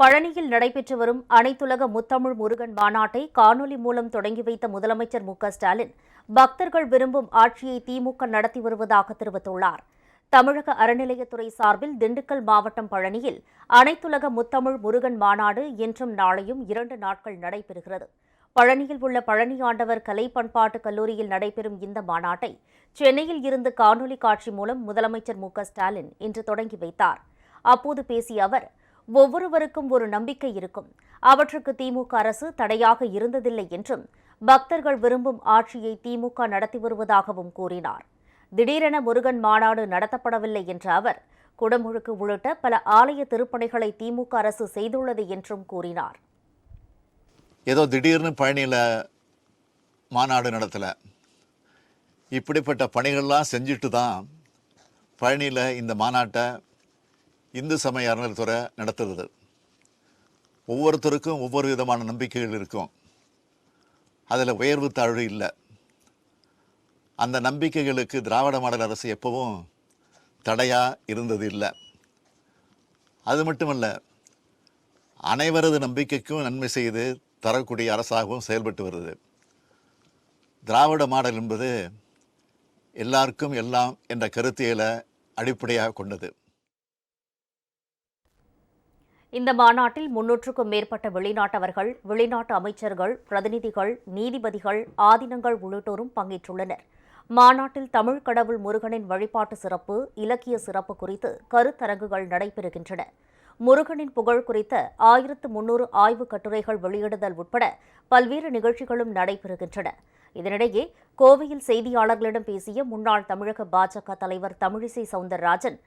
பழனியில் நடைபெற்று வரும் அனைத்துலக முத்தமிழ் முருகன் மாநாட்டை காணொலி மூலம் தொடங்கி வைத்த முதலமைச்சர் மு ஸ்டாலின் பக்தர்கள் விரும்பும் ஆட்சியை திமுக நடத்தி வருவதாக தெரிவித்துள்ளார். தமிழக அறநிலையத்துறை சார்பில் திண்டுக்கல் மாவட்டம் பழனியில் அனைத்துலக முத்தமிழ் முருகன் மாநாடு இன்றும் நாளையும் இரண்டு நாட்கள் நடைபெறுகிறது. பழனியில் உள்ள பழனி ஆண்டவர் கலை பண்பாட்டு கல்லூரியில் நடைபெறும் இந்த மாநாட்டை சென்னையில் இருந்து காணொலி காட்சி மூலம் முதலமைச்சர் மு ஸ்டாலின் இன்று தொடங்கி வைத்தார். அப்போது பேசிய அவர் ஒவ்வொருவருக்கும் ஒரு நம்பிக்கை இருக்கும். அவற்றுக்கு திமுக அரசு தடையாக இருந்ததில்லை என்றும் பக்தர்கள் விரும்பும் ஆட்சியை திமுக நடத்தி வருவதாகவும் கூறினார். திடீரென முருகன் மாநாடு நடத்தப்படவில்லை என்ற அவர் குடமுழுக்கு உள்ளிட்ட பல ஆலய திருப்பணிகளை திமுக அரசு செய்துள்ளது என்றும் கூறினார். ஏதோ திடீர்னு பழனியில் மாநாடு நடத்தலை. இப்படிப்பட்ட பணிகள்லாம் செஞ்சுட்டு தான் பழனியில் இந்த மாநாட்டை இந்து சமய அறநிலைத்துறை நடத்துறது. ஒவ்வொருத்தருக்கும் ஒவ்வொரு விதமான நம்பிக்கைகள் இருக்கும். அதில் உயர்வு தாழ்வு இல்லை. அந்த நம்பிக்கைகளுக்கு திராவிட மாடல் அரசு எப்பவும் தடையாக இருந்தது இல்லை. அது மட்டுமல்ல அனைவரது நம்பிக்கைக்கும் நன்மை செய்து தரக்கூடிய அரசாகவும் செயல்பட்டு வருது. திராவிட மாடல் என்பது எல்லாருக்கும் எல்லாம் என்ற கருத்தியலை அடிப்படையாக கொண்டது. இந்த மாநாட்டில் முன்னூற்றுக்கும் மேற்பட்ட வெளிநாட்டவர்கள் வெளிநாட்டு அமைச்சர்கள் பிரதிநிதிகள் நீதிபதிகள் ஆதீனங்கள் உள்ளிட்டோரும் பங்கேற்றுள்ளனர். மாநாட்டில் தமிழ் கடவுள் முருகனின் வழிபாட்டு சிறப்பு இலக்கிய சிறப்பு குறித்து கருத்தரங்குகள் நடைபெறுகின்றன. முருகனின் புகழ் குறித்த ஆயிரத்து முன்னூறு ஆய்வுக் கட்டுரைகள் வெளியிடுதல் உட்பட பல்வேறு நிகழ்ச்சிகளும் நடைபெறுகின்றன. இதனிடையே கோவையில் செய்தியாளர்களிடம் பேசிய முன்னாள் தமிழக பாஜக தலைவர் தமிழிசை சவுந்தரராஜன்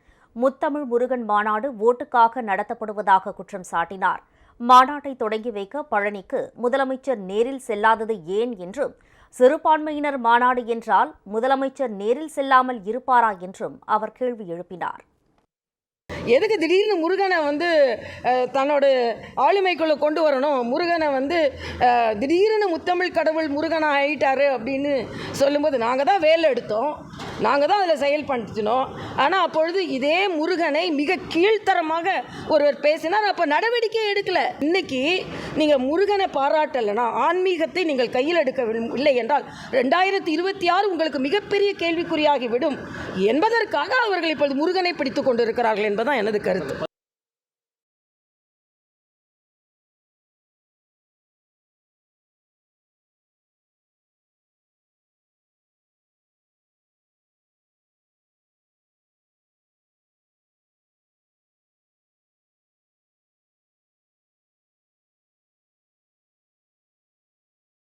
முத்தமிழ் முருகன் மாநாடு ஓட்டுக்காக நடத்தப்படுவதாக குற்றம் சாட்டினார். மாநாட்டை தொடங்கி வைக்க பழனிக்கு முதலமைச்சர் நேரில் செல்லாதது ஏன் என்றும் சிறுபான்மையினர் மாநாடு என்றால் முதலமைச்சர் நேரில் செல்லாமல் இருப்பாரா என்றும் அவர் கேள்வி எழுப்பினார். எதுக்கு திடீர்னு முருகனை வந்து தன்னோட ஆளுமைக்குள்ளே கொண்டு வரணும்? முருகனை வந்து திடீர்னு முத்தமிழ் கடவுள் முருகனை ஆயிட்டாரு அப்படின்னு சொல்லும்போது நாங்கள் தான் வேலை எடுத்தோம். நாங்கள் தான் அதில் செயல்படுத்தினோம் ஆனால் அப்பொழுது இதே முருகனை மிக கீழ்த்தரமாக ஒருவர் பேசினார். அப்போ நடவடிக்கை எடுக்கல. இன்னைக்கு நீங்கள் முருகனை பாராட்டலைன்னா ஆன்மீகத்தை நீங்கள் கையில் எடுக்க இல்லை என்றால் ரெண்டாயிரத்தி இருபத்தி ஆறு உங்களுக்கு மிகப்பெரிய கேள்விக்குறியாகிவிடும் என்பதற்காக அவர்கள் இப்பொழுது முருகனை பிடித்துக் கொண்டிருக்கிறார்கள் என்பதுதான் எனது கருத்து.